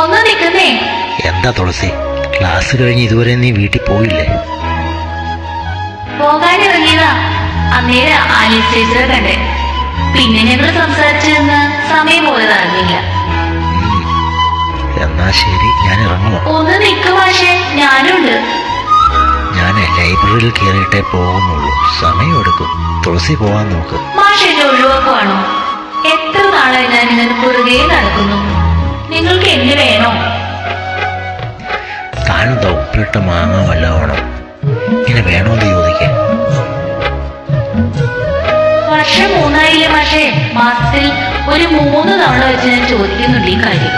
ഒന്ന് നിൽക്കുന്നേ. എന്താ തുളസി? ക്ലാസ് കഴിഞ്ഞ് ഇതുവരെ നീ വീട്ടിൽ പോയില്ലേ? പോകാനിറങ്ങിയതാ അന്നേരം ആലിസ് ടീച്ചറെ കണ്ടേ. പിന്നെ ഞങ്ങൾ സംസാരിച്ചു നിന്ന് സമയം. എന്നാ ശരി ഞാൻ ഇറങ്ങുമോ ഒന്ന് നിൽക്ക് മാഷേ ഞാനുണ്ട്. ഞാൻ ലൈബ്രറിയിൽ കയറിയിട്ടേ പോകുന്നുള്ളൂ. സമയമെടുക്കും തുളസി പോവാൻ നോക്ക്. മാഷ് എന്നെ ഒഴിവാക്കുവാണോ? എത്ര നാളായി ഞാൻ ഇങ്ങനെ പുറകെ? താനെന്താ ഉപ്പിലിട്ട മാങ്ങ വല്ലതാണോ ഇങ്ങനെ വേണോന്ന് ചോദിക്കാൻ. വർഷം മൂന്നായില്ലേ പക്ഷേ മാസത്തിൽ ഒരു മൂന്ന് തവണ വെച്ച് ഞാൻ ചോദിക്കുന്നുണ്ട് ഈ കാര്യം.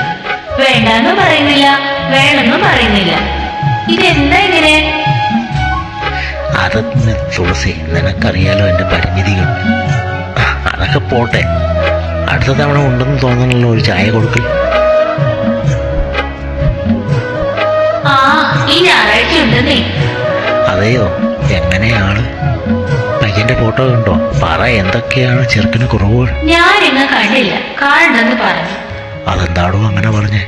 വേണ്ടെന്ന് പറയുന്നില്ല വേണമെന്ന് പറയുന്നില്ല. ഇതെന്താ ഇങ്ങനെ? അത് തുളസി നിനക്കറിയാലോ എന്റെ പരിമിതികൾ. അതൊക്കെ പോട്ടെ. അടുത്ത തവണ ഉണ്ടെന്ന് തോന്നണല്ലോ ഒരു ചായ കൊടുക്കൽ. അതെയോ എങ്ങനെയാണ്? പയ്യന്റെ ഫോട്ടോ കണ്ടോ? പറ എന്തൊക്കെയാണ് ചെറുക്കിന് കുറവുകൾ? ഞാൻ ഇന്ന് കണ്ടില്ല പറഞ്ഞു. അതെന്താടോ അങ്ങനെ പറഞ്ഞേ?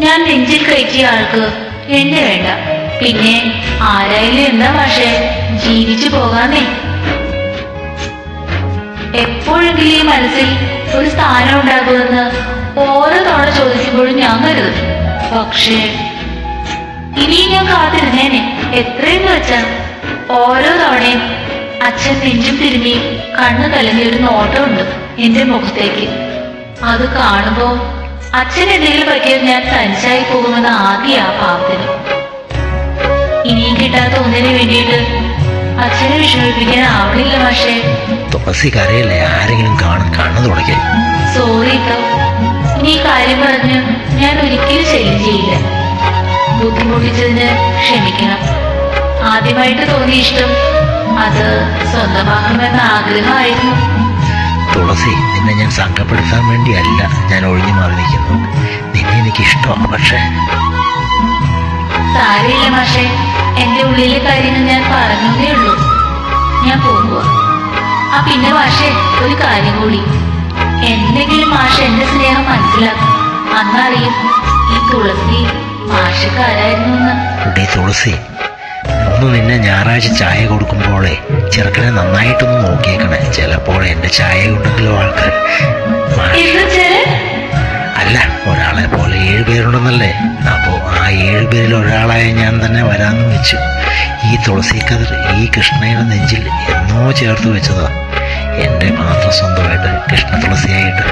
ഞാൻ നെഞ്ചിൽ കയറ്റിയ ആൾക്ക് എന്നെ വേണ്ട. പിന്നെ ആരായാലും എന്താ പക്ഷേ? ജീവിച്ചു പോകാന്നേ. എപ്പോഴെങ്കിലും ഈ മനസ്സിൽ ഒരു സ്ഥാനം ഉണ്ടാകുമെന്ന് ഓരോ തവണ ചോദിക്കുമ്പോഴും ഞാൻ കരുതും. പക്ഷേ ഇനിയും ഞാൻ കാത്തിരുന്നേനെ. എത്രയെന്ന് വെച്ചാ ഓരോ തവണയും അച്ഛൻ നെഞ്ചും തിരുമ്മി കണ്ണു കലങ്ങി ഒരു നോട്ടമുണ്ട് എന്റെ മുഖത്തേക്ക്. അത് കാണുമ്പോ അച്ഛൻ എന്തെങ്കിലും പറ്റിയാൽ ഞാൻ സഞ്ചായി പോകുമെന്ന് ആദ്യ ആ പാവത്തിന് ഇനിയും കിട്ടാത്ത ഒന്നിനു വേണ്ടിയിട്ട് അച്ഛനെ വിഷമിപ്പിക്കാൻ ആവണില്ല പക്ഷേ തുളസി കരയല്ലേ? ആരെങ്കിലും കാണും കണ്ണു തുടങ്ങി സോറി ഇനി കാര്യം പറഞ്ഞ് ഞാൻ ഒരിക്കലും ശരി ചെയ്യില്ല. ബുദ്ധിമുട്ടിച്ചതിന് ക്ഷമിക്കണം. ആദ്യമായിട്ട് തോന്നിയ ഇഷ്ടം അത് സ്വന്തമാക്കണമെന്ന ആഗ്രഹമായിരുന്നു. തുളസി നിന്നെ ഞാൻ സംഘപ്പെടുത്താൻ വേണ്ടിയല്ല ഞാൻ ഒഴിഞ്ഞു മാറി നിൽക്കുന്നു. നിന്നെ എനിക്ക് ഇഷ്ടമാണ് പക്ഷേ. സാരില്ല മാഷെ. എന്റെ ഉള്ളിലെ കാര്യങ്ങൾ ഞാൻ പറഞ്ഞേ ഉള്ളൂ. ഞാൻ പോകുക ആ പിന്നെ മാഷെ ഒരു കാര്യം കൂടി. എന്തെങ്കിലും മാഷ എന്റെ സ്നേഹം മനസ്സിലാക്കും. അന്നറിയും ഈ തുളസി ഡേ തുളസി ഒന്ന് നിന്നെ ഞായറാഴ്ച ചായ കൊടുക്കുമ്പോഴേ ചെറുക്കനെ നന്നായിട്ടൊന്ന് നോക്കിയേക്കണേ. ചിലപ്പോൾ എന്റെ ചായ ഉണ്ടെങ്കിലോ ആൾക്കാർ അല്ല ഒരാളെ പോലെ ഏഴ് പേരുണ്ടെന്നല്ലേ? അപ്പോൾ ആ ഏഴ് പേരിൽ ഒരാളായ ഞാൻ തന്നെ വരാന്ന് വെച്ചു. ഈ തുളസി കതിർ ഈ കൃഷ്ണയുടെ നെഞ്ചിൽ എന്നോ ചേർത്ത് വെച്ചതാ. എന്റെ മാത്രം സ്വന്തമായിട്ട് കൃഷ്ണ തുളസിയായിട്ട്